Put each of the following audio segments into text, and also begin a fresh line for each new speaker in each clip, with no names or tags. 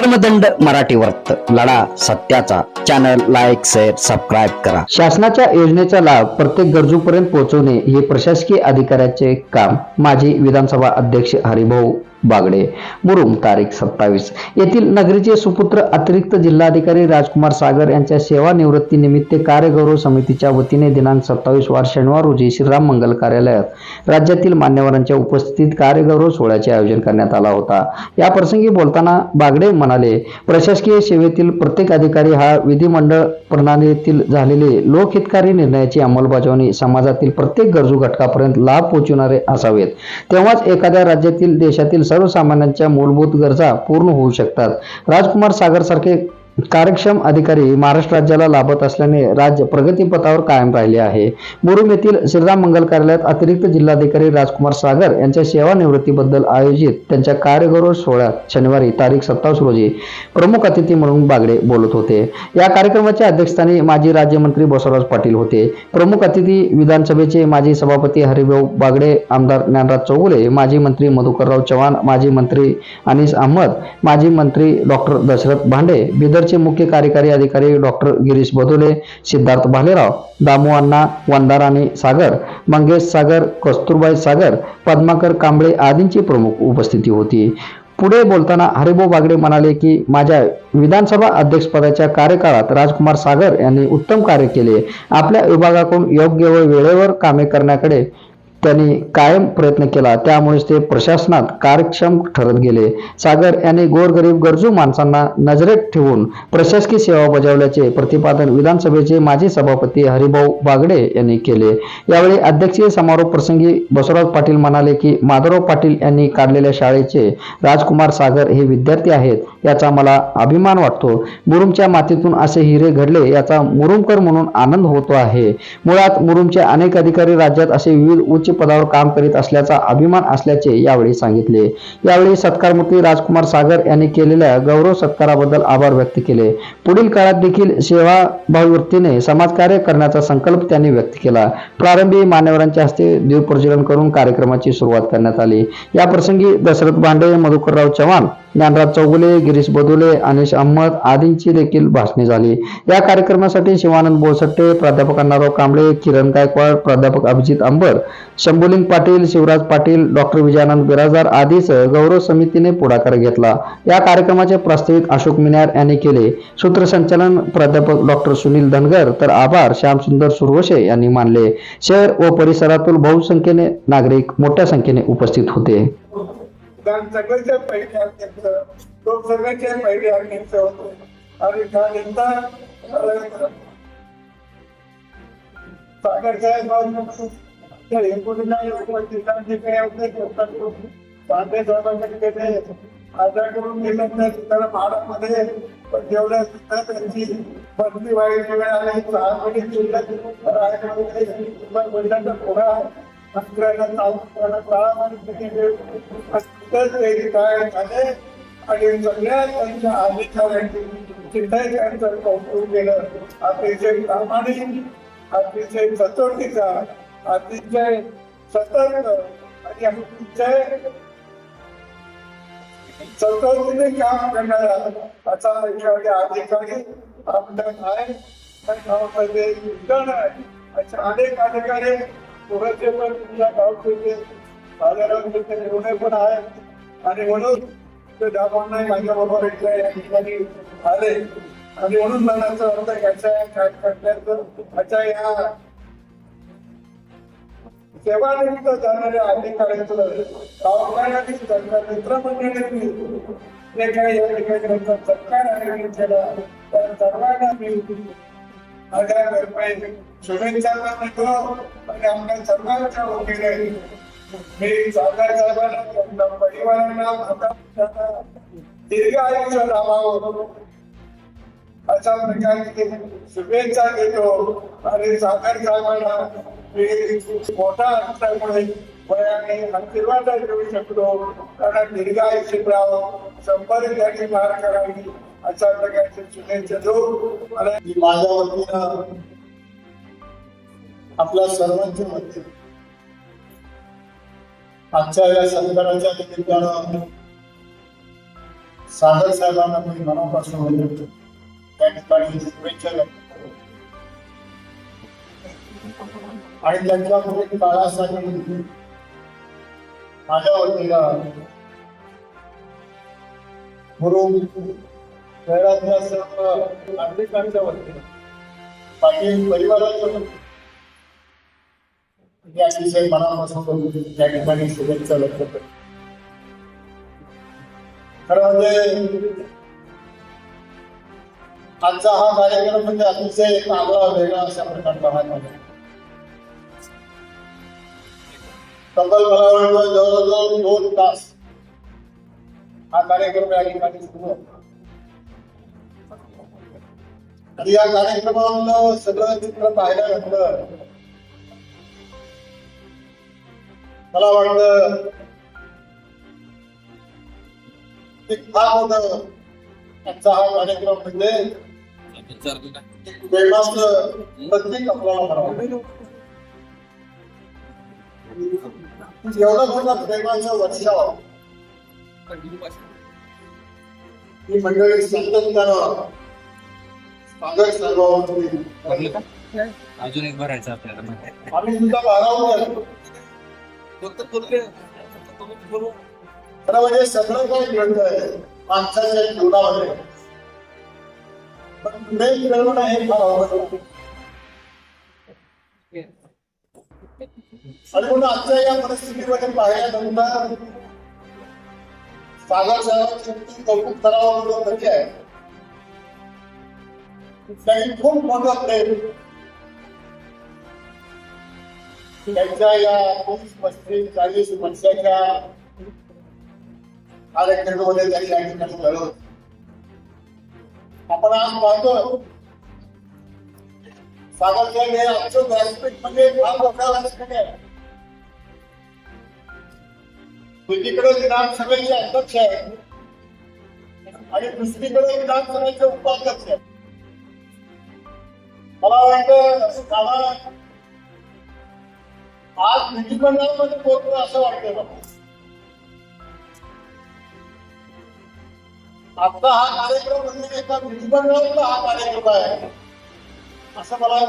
धर्मदंड मराठी वर्त लढा सत्याचा. चॅनल लाईक शेअर सबस्क्राईब करा. शासनाच्या योजनेचा लाभ प्रत्येक गरजूपर्यंत पोहोचवणे हे प्रशासकीय अधिकाऱ्याचे काम. माजी विधानसभा अध्यक्ष हरिभाऊ बागडे. मुरुम तारीख सत्तावीस. येथील नगरीचे सुपुत्र अतिरिक्त जिल्हाधिकारी राजकुमार सागर यांच्या सेवानिवृत्तीनिमित्त कार्यगौरव समितीच्या वतीने दिनांक सत्तावीस वार शनिवार रोजी श्रीराम मंगल कार्यालयात राज्यातील मान्यवरांच्या उपस्थितीत कार्यगौरव सोहळ्याचे आयोजन करण्यात आला होता. या प्रसंगी बोलताना बागडे म्हणाले प्रशासकीय सेवेतील प्रत्येक अधिकारी हा विधिमंडळ प्रणालीतील झालेले लोकहितकारी निर्णयाची अंमलबजावणी समाजातील प्रत्येक गरजू घटकापर्यंत लाभ पोहोचवणारे असावेत. तेव्हाच एखाद्या राज्यातील देशातील सर्वसामान्यांच्या मूलभूत गरजा पूर्ण होऊ शकतात. राजकुमार सागर सारखे कार्यक्षम अधिकारी महाराष्ट्र राज्याला लाभत असल्याने राज्य प्रगतीपथावर कायम राहिले आहे. मुरुम येथील श्रीराम मंगल कार्यालयात अतिरिक्त जिल्हाधिकारी राजकुमार सागर यांच्या सेवानिवृत्तीबद्दल आयोजित त्यांच्या कार्यगौरव सोहळ्यात शनिवारी तारीख सत्तावीस रोजी प्रमुख अतिथी म्हणून बागडे बोलत होते. या कार्यक्रमाच्या अध्यक्षस्थानी माजी राज्यमंत्री बसवराज पाटील होते. प्रमुख अतिथी विधानसभेचे माजी सभापती हरिभाऊ बागडे आमदार ज्ञानराज चौगुले माजी मंत्री मधुकरराव चव्हाण माजी मंत्री अनिस अहमद माजी मंत्री डॉक्टर दशरथ भांडे बिदरचे मुख्य कार्यकारी अधिकारी डॉक्टर गिरीश बदोले सिद्धार्थ भालेराव दामू अण्णा वंदाराणी सागर मंगेश सागर कस्तुरबाई सागर पद्माकर कांबळे आदींची प्रमुख उपस्थिती होती. पुढे बोलताना हरिभाऊ बागडे म्हणाले की माझ्या विधानसभा अध्यक्षपदाच्या कार्यकाळात राजकुमार सागर यांनी उत्तम कार्य केले. आपल्या विभागाकडून योग्य व वेळेवर कामे करण्याकडे त्यांनी कायम प्रयत्न केला. त्यामुळेच ते प्रशासनात कार्यक्षम ठरत गेले. सागर यांनी गोरगरीब गरजू माणसांना नजरेत ठेवून प्रशासकीय सेवा बजावल्याचे प्रतिपादन विधानसभेचे माजी सभापती हरिभाऊ बागडे यांनी केले. यावेळी अध्यक्षीय समारोप प्रसंगी बसवराज पाटील म्हणाले की माधवराव पाटील यांनी काढलेल्या शाळेचे राजकुमार सागर हे विद्यार्थी आहेत याचा मला अभिमान वाटतो. मुरुमच्या मातीतून असे हिरे घडले याचा मुरुमकर म्हणून आनंद होतो आहे. मुळात मुरुमचे अनेक अधिकारी राज्यात असे विविध उच्च पदावर काम करीत असल्याचा अभिमान असल्याचे यावेळी सांगितले. यावेळी सत्कारमूर्ती राजकुमार सागर यांनी केलेल्या गौरव सत्काराबद्दल आभार व्यक्त केले. पुढील काळात देखील सेवाभावी वृत्तीने समाजकार्य करण्याचा संकल्प त्यांनी व्यक्त केला. प्रारंभी मान्यवरांच्या हस्ते दीपप्रज्वलन करून कार्यक्रमाची सुरुवात करण्यात आली. या प्रसंगी दशरथ भांडे मधुकरराव चव्हाण ज्ञानराज चौगुले गिरीश बदुले अनिश अहमद आदींची देखील भाषणे झाली. या कार्यक्रमासाठी शिवानंद बोसट्टे प्राध्यापक अण्णाराव कांबळे किरण गायकवाड प्राध्यापक अभिजित अंबर शंभुलिंग पाटील शिवराज पाटील डॉक्टर विजयानंद बिराजदार आदीसह गौरव समितीने पुढाकार घेतला. या कार्यक्रमाचे प्रास्ताविक अशोक मिनार यांनी केले. सूत्रसंचालन प्राध्यापक डॉक्टर सुनील धनगर तर आभार श्यामसुंदर सुरवशे यांनी मानले. शहर व परिसरातील बहुसंख्येने नागरिक मोठ्या संख्येने उपस्थित होते.
सगळ्याच्या होते आणि त्यानंतर अं, सागर तर साहेबांकडे आजाकडून त्याला पण जेवढ्या सुद्धा त्यांची बदली वाईट वेळ आली सहा महिने शिल्लक रायगडमध्ये महिन्याचा थोडा काय झाले आणि सगळ्या त्यांच्या अधिकाऱ्यांनी तिथे त्यांचं कौतुक केलं अतिशय प्रामाणिक अतिशय सचोटीचा अतिशय सतर्क आणि अतिशय सतर्कतेने काम करणारा असा एखादे अधिकारी आमदार आहे गावामध्ये विद्वान आहे. असे अनेक अधिकारी पुराचे पण तुमच्या गावचे साधारण एवढे पण आहेत. आणि म्हणून ते दाबांना माझ्या बरोबर इथल्या या ठिकाणी आले. आणि म्हणून मला असं वाटतं याच्या काय करण्याचं याच्या या सेवानिमित्त झालेल्या अधिकाऱ्यांचं गावकऱ्यांनी सरकार मित्रमंडळींनी जे काही या ठिकाणी त्यांचा सत्कार केला. त्या सर्वांना मी हजार आणि आमच्या सर्वांच्या वतीने मी सागर साहेबांना त्यांच्या परिवारांना आता दीर्घ आयुष्य लाभावं अशा प्रकारची शुभेच्छा देतो. आणि सागर साहेबांना मोठा असल्यामुळे वयाने आशीर्वाद देऊ शकतो कारण दीर्घायुष्य राहावं शंभर त्यांनी मार करावी अशा प्रकारचे शुभेच्छा देऊ मला
मी माझ्या वतीनं आपल्या सर्वांच्या वतीनं आजच्या या संकटाच्या निमित्तानं सागर साहेबांना मी मनापासून त्या ठिकाणी शुभेच्छा व्यक्त करतो. आणि त्यांच्या पुढील काळासाठी माझ्या वतीला म्हणून शहरातल्या सर्व नागरिकांच्या वतीने पाटील परिवाराच्या वतीने मी अतिशय मनापासून त्या ठिकाणी शुभेच्छा व्यक्त करतो. खरं म्हणजे आजचा हा कार्यक्रम म्हणजे अतिशय एक आगळा वेगळा अशा प्रकारचा हा कार्यक्रम. तब्बल मला वाटतं जवळजवळ दोन तास हा कार्यक्रम या ठिकाणी सुरू आणि या कार्यक्रमामधलं सगळं चित्र पाहायला भेटलं मला वाटतं फार मोठं हा कार्यक्रम म्हणजे प्रेमाचं प्रतीक आपल्याला म्हणावं. एवढा मोठा प्रेमाचा वर्षाव. ही मंडळी सागर
अजून एक भरायचं आपल्याला.
आम्ही सुद्धा. खरं म्हणजे सगळं काही घडतंय माणसाच्या जीवनामध्ये. पण मिळवणं हे फार अवघड आणि म्हणून आजच्या या परिस्थितीमध्ये पाहायला नंतर सागर साहेबांची कौतुक करावं म्हणून तरी आहे. त्यांनी खूप मोठं प्रेम त्यांच्या या तीस पस्तीस चाळीस वर्षाच्या कार्यक्रमामध्ये त्यांनी या ठिकाणी घडवलं आपण आज पाहतो सागर साहेब हे आमचं व्यासपीठ म्हणजे फार मोठा व्यासपीठ आहे एकीकडे विधानसभेचे अध्यक्ष आहे आणि दुसरीकडे विधानसभेचे उपाध्यक्ष आहे मला वाटतं आम्हाला आज विधिमंडळामध्ये पोहोचलो असं वाटतंय मला आता हा कार्यक्रम म्हणजे एका विधिमंडळातला हा कार्यक्रम आहे असं मला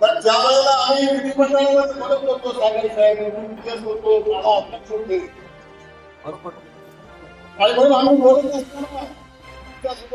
पण ज्या वेळेला आम्ही विधिमंडळामध्ये बोलत होतो सागर साहेब अध्यक्ष होते आणि म्हणून आम्ही बोलत असताना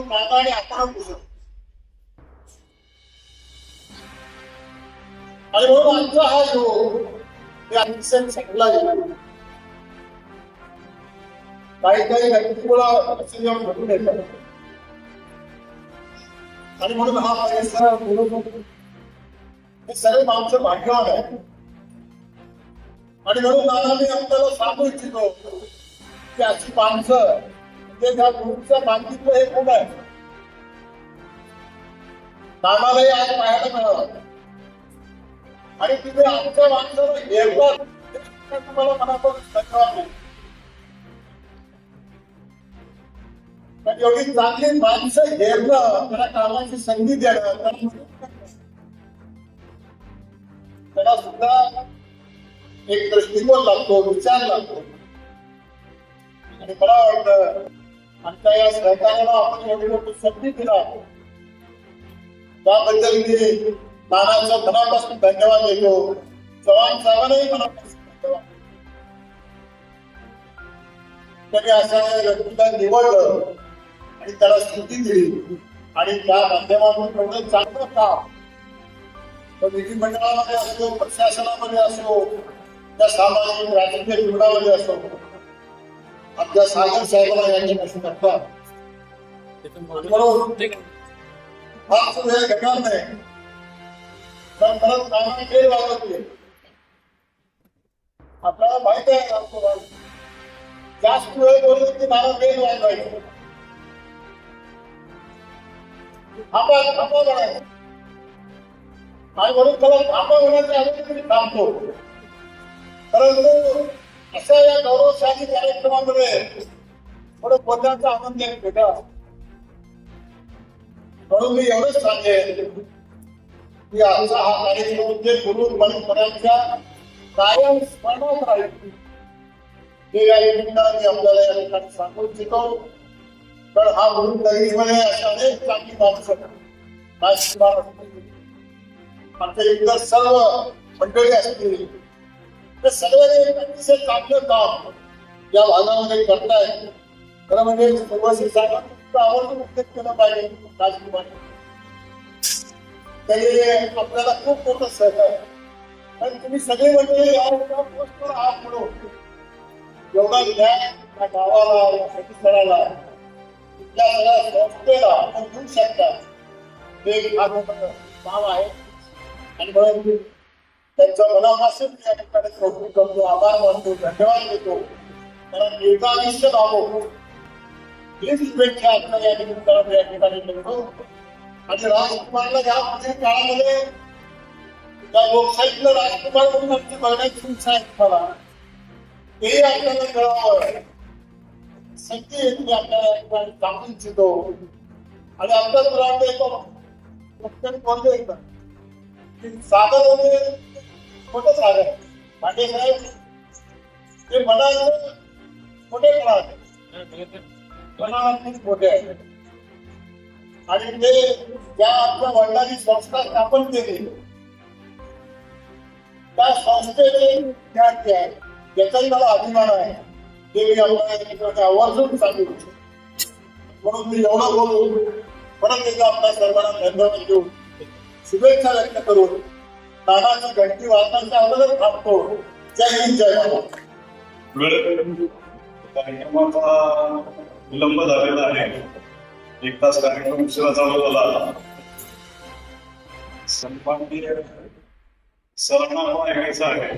नाना आणि आपण बोलत आणि म्हणून आमचा हा योग हे अतिशय चांगला योग काही काही अडचणी घडून येतात आणि म्हणून हा परिसर हे सर्व आमचं भाग्यवान आहे. आणि म्हणून दादा मी आपल्याला सांगू इच्छितो की अशी माणसं म्हणजे त्या गुरुचं मानकीतलं हे कोण आहे. दादालाही आज पाहायला मिळालं. आणि तिथे आमच्या माणसाला घेरलं तुम्हाला मनापासून धन्यवाद पण एवढी चांगली माणसं घेरणं त्याला कामाची संधी देणं त्याला- सुद्धा एक दृष्टिकोन लागतो विचार लागतो. आणि मला वाटत आमच्या या सहकार्याला आपण एवढी मोठी संधी दिला. त्याबद्दल मी नानाचा मनापासून धन्यवाद देतो. चव्हाण साहेबांनाही मनापासून धन्यवाद त्यांनी अशा व्यक्तीला निवडलं. आणि त्याला स्थिती दिली. आणि त्या माध्यमातून एवढं चांगलं काम तो विधिमंडळामध्ये असो प्रशासनामध्ये असो त्या सामाजिक राजकीय जीवनामध्ये असो आपल्या सागर साहेबांना यांच्यापासून करतात म्हणून फार वेळ घेणार नाही. पण परत नाना खेळ वागत नाही. आपल्याला माहीत आहे. जास्त वेळ बोललो की नाना खेळ वाजवायचं आपण थांबा म्हणायचं आणि म्हणून त्याला थांबा होण्याच्या अगोदर मी थांबतो परंतु अशा या गौरवशाली कार्यक्रमामध्ये थोडं बोलण्याचा आनंद एक भेटा. म्हणून मी एवढंच सांगेन की आमचा हा कार्यक्रम म्हणजे गुरु परंपरांच्या कायम स्मरणात राहील हे या निमित्ताने आपल्याला या ठिकाणी सांगू इच्छितो तर हा गुरु दहीमध्ये अशा अनेक चांगली माणसं राजकुमार असतील आमचे इतर सर्व मंडळी असतील तर सर्वांनी अतिशय चांगलं काम या भागामध्ये करताय. खरं म्हणजे सुरुवाती साहेबांचं आवडतं मुक्त केलं पाहिजे राजकुमार तरी आपल्याला खूप मोठं सहकार्य पण तुम्ही सगळे म्हणजे या पोस्टवर आहात म्हणून. एवढा ज्ञान या गावाला या परिसराला या सगळ्या संस्थेला आपण देऊ शकता. हे एक फार आहे. आणि म्हणून मी त्यांच्या मनापासून या ठिकाणी कौतुक करतो आभार मानतो धन्यवाद देतो. कारण दीर्घायुष्य लाभो. हीच शुभेच्छा आपल्याला या निमित्तानं या ठिकाणी मिळतो आणि राजकुमारला या पुढील काळामध्ये त्या लोकशाहीतलं राजकुमार म्हणून आमची बघण्याची इच्छा आहे मला ते आपल्याला मिळावं संधी येते आपल्याला या ठिकाणी सांगू इच्छितो आणि आपल्या तुला येतो सागर पांडे साहेब ते मनाचं कुठे आहे मोठे आहे आणि ते ज्या आपल्या वडिलांनी संस्था स्थापन केली त्या संस्थेने याचाही मला अभिमान आहे ते मी ठिकाणी आवर्जून सांगू. म्हणून मी एवढं बोलू परत एकदा आपल्या सर्वांना धन्यवाद देऊन शुभेच्छा व्यक्त करून नानाची घंटी वाचनाच्या अगोदर थांबतो. जय हिंद जय महाराज
कार्यक्रमाचा विलंब झालेला आहे. एक तास कार्यक्रम उशिरा चालू झाला सन्माननीय सरांना पण ऐकायचं आहे.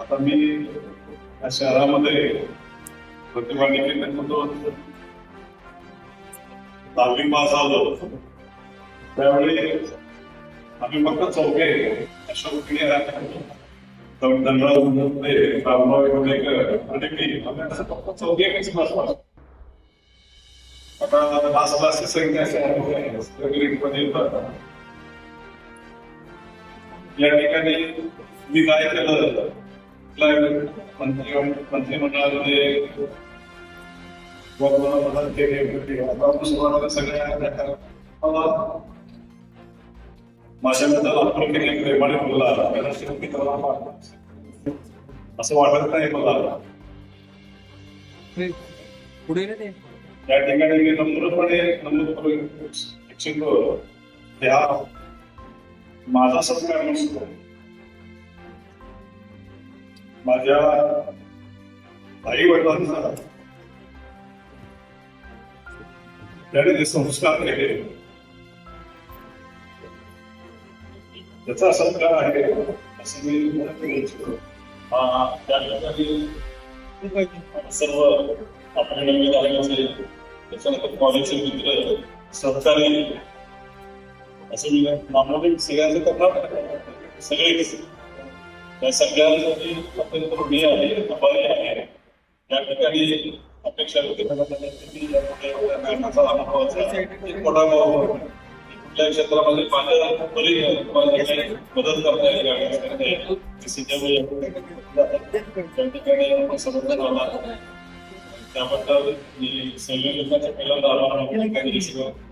आता मी या शहरामध्ये प्रतिभा दहावी पास आलो त्यावेळी आम्ही फक्त चौके अशोक धनराज रामराव योगेकर आणि मी फक्त चौघे एकच बसलो. आता पाच क्लासची संख्या आहे. येतात. या ठिकाणी मी काय केलं मंत्रिमंडळामध्ये वर्तमानपत्रात केले सगळ्या मला माझ्या मित्राला प्रेमाने बोलला असं वाटत नाही मला
पुढे
त्या ठिकाणी मी नम्रपणे नमूद इच्छितो त्या माझा सत्कार नसतो माझ्या आई वडिलांना त्याने जे संस्कार केले त्याचा सत्कार आहे असं मी त्या ठिकाणी सर्व आपले नवीन आलेले त्याच्यानंतर कॉलेजचे मित्र सहकारी असं मी नामोदी सगळ्यांचं कथा सगळे त्या सगळ्यांसाठी अत्यंत ऋणी आहे आभारी आहे. या ठिकाणी अपेक्षा व्यक्त करण्यात आली की यापुढे कारणाचा अनुभवाचा मोठा भाव कुठल्याही क्षेत्रामध्ये माझ्या मला काही मदत करता येईल गाडी करता येईल त्या ठिकाणी समजून आला त्याबद्दल मी संयोजकांच्या पहिल्यांदा आभार